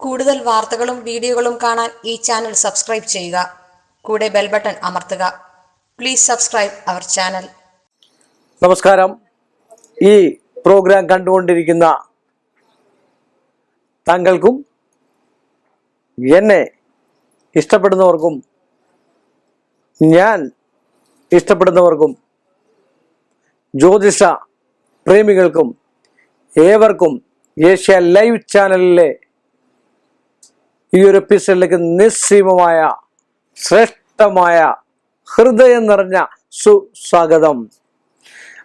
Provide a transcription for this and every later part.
കൂടുതൽ വാർത്തകളും വീഡിയോകളും കാണാൻ ഈ ചാനൽ സബ്സ്ക്രൈബ് ചെയ്യുക. കൂടെ ബെൽ ബട്ടൺ അമർത്തുക. Please subscribe our channel. നമസ്കാരം. ഈ പ്രോഗ്രാം കണ്ടുകൊണ്ടിരിക്കുന്ന താങ്കൾക്കും എന്നെ ഇഷ്ടപ്പെടുന്നവർക്കും ഞാൻ ഇഷ്ടപ്പെടുന്നവർക്കും ജ്യോതിഷ പ്രേമികൾക്കും ഏവർക്കും ഏഷ്യ ലൈവ് ചാനലിലെ ഈ ഒരു എപ്പിസോഡിലേക്ക് നിസ്സീമമായ ശ്രേഷ്ഠമായ ഹൃദയം നിറഞ്ഞ സുസ്വാഗതം.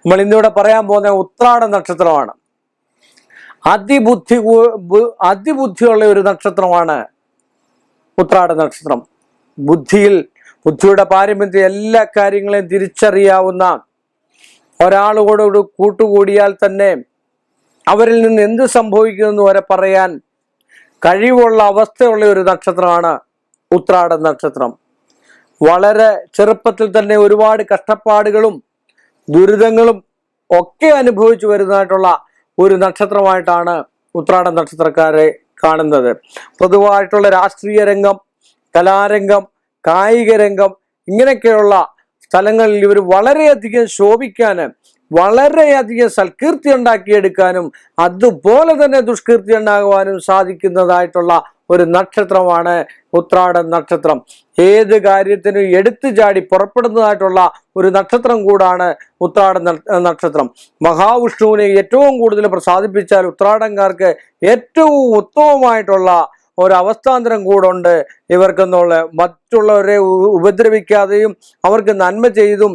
നമ്മൾ ഇന്നിവിടെ പറയാൻ പോകുന്ന ഉത്രാട നക്ഷത്രമാണ്. അതിബുദ്ധി അതിബുദ്ധിയുള്ള ഒരു നക്ഷത്രമാണ് ഉത്രാട നക്ഷത്രം. ബുദ്ധിയിൽ ബുദ്ധിയുടെ പാരമ്പര്യം എല്ലാ കാര്യങ്ങളെയും തിരിച്ചറിയാവുന്ന ഒരാളോട് കൂട്ടുകൂടിയാൽ തന്നെ അവരിൽ നിന്ന് എന്ത് സംഭവിക്കുമെന്ന് വരെ പറയാൻ കഴിവുള്ള അവസ്ഥയുള്ള ഒരു നക്ഷത്രമാണ് ഉത്രാട നക്ഷത്രം. വളരെ ചെറുപ്പത്തിൽ തന്നെ ഒരുപാട് കഷ്ടപ്പാടുകളും ദുരിതങ്ങളും ഒക്കെ അനുഭവിച്ചു വരുന്നതായിട്ടുള്ള ഒരു നക്ഷത്രമായിട്ടാണ് ഉത്രാട നക്ഷത്രക്കാരെ കാണുന്നത്. പൊതുവായിട്ടുള്ള രാഷ്ട്രീയ രംഗം കലാരംഗം കായിക രംഗം ഇങ്ങനെയൊക്കെയുള്ള സ്ഥലങ്ങളിൽ ഇവർ വളരെയധികം ശോഭിക്കാന് വളരെയധികം സൽകീർത്തി ഉണ്ടാക്കിയെടുക്കാനും അതുപോലെ തന്നെ ദുഷ്കീർത്തി ഉണ്ടാകുവാനും സാധിക്കുന്നതായിട്ടുള്ള ഒരു നക്ഷത്രമാണ് ഉത്രാട നക്ഷത്രം. ഏത് കാര്യത്തിനും എടുത്തു ചാടി പുറപ്പെടുന്നതായിട്ടുള്ള ഒരു നക്ഷത്രം കൂടാണ് ഉത്രാട നക്ഷത്രം. മഹാവിഷ്ണുവിനെ ഏറ്റവും കൂടുതൽ പ്രസാദിപ്പിച്ചാൽ ഉത്രാടംകാർക്ക് ഏറ്റവും ഉത്തമമായിട്ടുള്ള ഒരു അവസ്ഥാന്തരം കൂടുണ്ട്. ഇവർക്കെന്നുള്ള മറ്റുള്ളവരെ ഉപദ്രവിക്കാതെയും അവർക്ക് നന്മ ചെയ്തും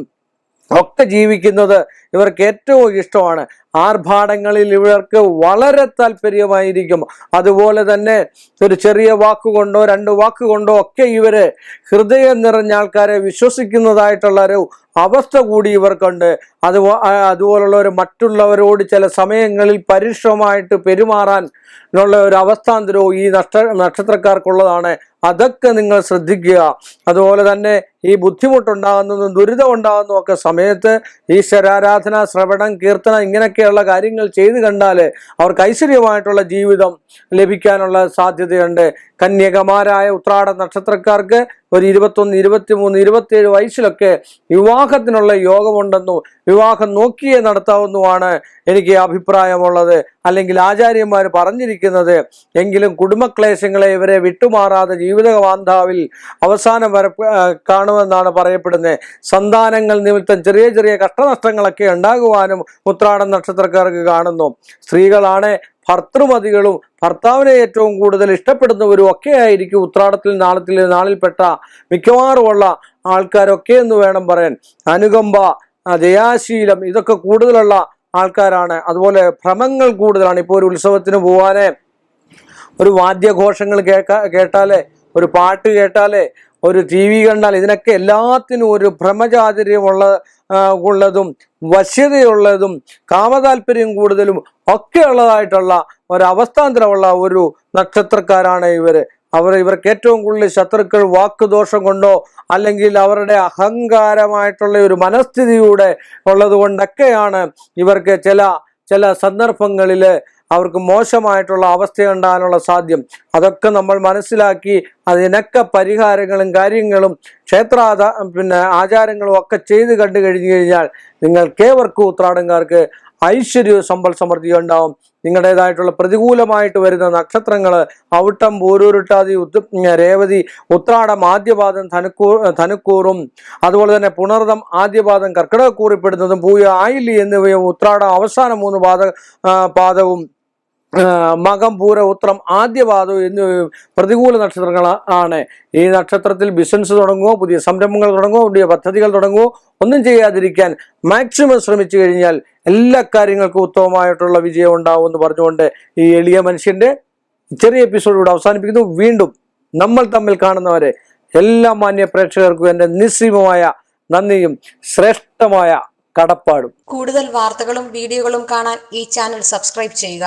ഒക്കെ ജീവിക്കുന്നത് ഇവർക്ക് ഏറ്റവും ഇഷ്ടമാണ്. ആർഭാടങ്ങളിൽ ഇവർക്ക് വളരെ താല്പര്യമായിരിക്കും. അതുപോലെ തന്നെ ഒരു ചെറിയ വാക്കുകൊണ്ടോ രണ്ട് വാക്കുകൊണ്ടോ ഒക്കെ ഇവർ ഹൃദയം നിറഞ്ഞ ആൾക്കാരെ വിശ്വസിക്കുന്നതായിട്ടുള്ള ഒരു അവസ്ഥ കൂടി ഇവർക്കുണ്ട്. അത് അതുപോലുള്ള ഒരു മറ്റുള്ളവരോട് ചില സമയങ്ങളിൽ പരുഷമായിട്ട് പെരുമാറാൻ ഉള്ള ഒരു അവസ്ഥാന്തരവും ഈ നക്ഷ നക്ഷത്രക്കാർക്കുള്ളതാണ്. അതൊക്കെ നിങ്ങൾ ശ്രദ്ധിക്കുക. അതുപോലെ തന്നെ ഈ ബുദ്ധിമുട്ടുണ്ടാകുന്നതും ദുരിതം ഉണ്ടാകുന്നതും ഒക്കെ സമയത്ത് ഈശ്വരാരാധന ശ്രവണം കീർത്തനം ഇങ്ങനെയൊക്കെയുള്ള കാര്യങ്ങൾ ചെയ്തു കണ്ടാൽ അവർക്ക് ഐശ്വര്യമായിട്ടുള്ള ജീവിതം ലഭിക്കാനുള്ള സാധ്യതയുണ്ട് കന്യകമാരായ ഉത്രാട നക്ഷത്രക്കാർക്ക് ഒരു ഇരുപത്തൊന്ന് ഇരുപത്തിമൂന്ന് ഇരുപത്തിയേഴ് വയസ്സിലൊക്കെ വിവാഹത്തിനുള്ള യോഗമുണ്ടെന്നും വിവാഹം നോക്കിയേ നടത്താവുന്നതുമാണ് എനിക്ക് അഭിപ്രായമുള്ളത്. അല്ലെങ്കിൽ ആചാര്യന്മാർ പറഞ്ഞിരിക്കുന്നത് എങ്കിലും കുടുംബക്ലേശങ്ങളെ ഇവരെ വിട്ടുമാറാതെ ജീവിതവാന്താവിൽ അവസാനം വരെ കാണുമെന്നാണ് പറയപ്പെടുന്നത് സന്താനങ്ങൾ നിമിത്തം ചെറിയ ചെറിയ കഷ്ടനഷ്ടങ്ങളൊക്കെ ഉണ്ടാകുവാനും ഉത്രാടം നക്ഷത്രക്കാർക്ക് കാണുന്നു. സ്ത്രീകളാണ് ഭർത്തൃമതികളും ഭർത്താവിനെ ഏറ്റവും കൂടുതൽ ഇഷ്ടപ്പെടുന്നവരും ഒക്കെ ആയിരിക്കും ഉത്രാടത്തിൽ നാളത്തിൽ നാളിൽപ്പെട്ട മിക്കവാറുമുള്ള ആൾക്കാരൊക്കെ എന്ന് വേണം പറയാൻ. അനുകമ്പ ജയാശീലം ഇതൊക്കെ കൂടുതലുള്ള ആൾക്കാരാണ്. അതുപോലെ ഭ്രമങ്ങൾ കൂടുതലാണ്. ഇപ്പോൾ ഒരു ഉത്സവത്തിന് പോവാനേ ഒരു വാദ്യഘോഷങ്ങൾ കേൾക്കാ കേട്ടാലേ ഒരു പാട്ട് കേട്ടാലേ ഒരു ടി വി കണ്ടാൽ ഇതിനൊക്കെ എല്ലാത്തിനും ഒരു ഭ്രമചാതുര്യമുള്ള ഉള്ളതും വശ്യതയുള്ളതും കാമതാല്പര്യം കൂടുതലും ഒക്കെ ഉള്ളതായിട്ടുള്ള ഒരവസ്ഥാന്തരമുള്ള ഒരു നക്ഷത്രക്കാരാണ് ഇവർ. അവർ ഇവർക്ക് ഏറ്റവും കൂടുതൽ ശത്രുക്കൾ വാക്കുദോഷം കൊണ്ടോ അല്ലെങ്കിൽ അവരുടെ അഹങ്കാരമായിട്ടുള്ള ഒരു മനസ്ഥിതിയുടെ ഉള്ളത് കൊണ്ടൊക്കെയാണ് ഇവർക്ക് ചില ചില സന്ദർഭങ്ങളിൽ അവർക്ക് മോശമായിട്ടുള്ള അവസ്ഥ ഉണ്ടാകാനുള്ള സാധ്യം. അതൊക്കെ നമ്മൾ മനസ്സിലാക്കി അതിനൊക്കെ പരിഹാരങ്ങളും കാര്യങ്ങളും ക്ഷേത്രാച പിന്നെ ആചാരങ്ങളും ഒക്കെ ചെയ്ത് കണ്ടു കഴിഞ്ഞു കഴിഞ്ഞാൽ നിങ്ങൾ നിങ്ങൾക്കേവർക്കും ഉത്രാടങ്കാർക്ക് ഐശ്വര്യ സമ്പൽ സമൃദ്ധി ഉണ്ടാവും. നിങ്ങളുടേതായിട്ടുള്ള പ്രതികൂലമായിട്ട് വരുന്ന നക്ഷത്രങ്ങൾ അവിട്ടം പൂരൂരുട്ടാതി രേവതി ഉത്രാടം ആദ്യപാദം ധനുക്കൂ ധനുക്കൂറും അതുപോലെ തന്നെ പുണർദം ആദ്യപാദം കർക്കിടകക്കൂറിപ്പെടുന്നതും പൂയ ആയില്ലി എന്നിവയും ഉത്രാടം അവസാന മൂന്ന് പാദ പാദവും മകം പൂര ഉത്രം ആദ്യപാദവും എന്നിവയും പ്രതികൂല നക്ഷത്രങ്ങൾ ആണ്. ഈ നക്ഷത്രത്തിൽ ബിസിനസ് തുടങ്ങുമോ പുതിയ സംരംഭങ്ങൾ തുടങ്ങുമോ പുതിയ പദ്ധതികൾ തുടങ്ങുമോ ഒന്നും ചെയ്യാതിരിക്കാൻ മാക്സിമം ശ്രമിച്ചു കഴിഞ്ഞാൽ എല്ലാ കാര്യങ്ങൾക്കും ഉത്തമമായിട്ടുള്ള വിജയം ഉണ്ടാവും എന്ന് പറഞ്ഞുകൊണ്ട് ഈ എളിയ മനുഷ്യന്റെ ചെറിയ എപ്പിസോഡ് ഇവിടെ അവസാനിപ്പിക്കുന്നു. വീണ്ടും നമ്മൾ തമ്മിൽ കാണുന്നവരെ എല്ലാ മാന്യ പ്രേക്ഷകർക്കും എന്റെ നിസ്സീമമായ നന്ദിയും ശ്രേഷ്ഠമായ കടപ്പാടും. കൂടുതൽ വാർത്തകളും വീഡിയോകളും കാണാൻ ഈ ചാനൽ സബ്സ്ക്രൈബ് ചെയ്യുക.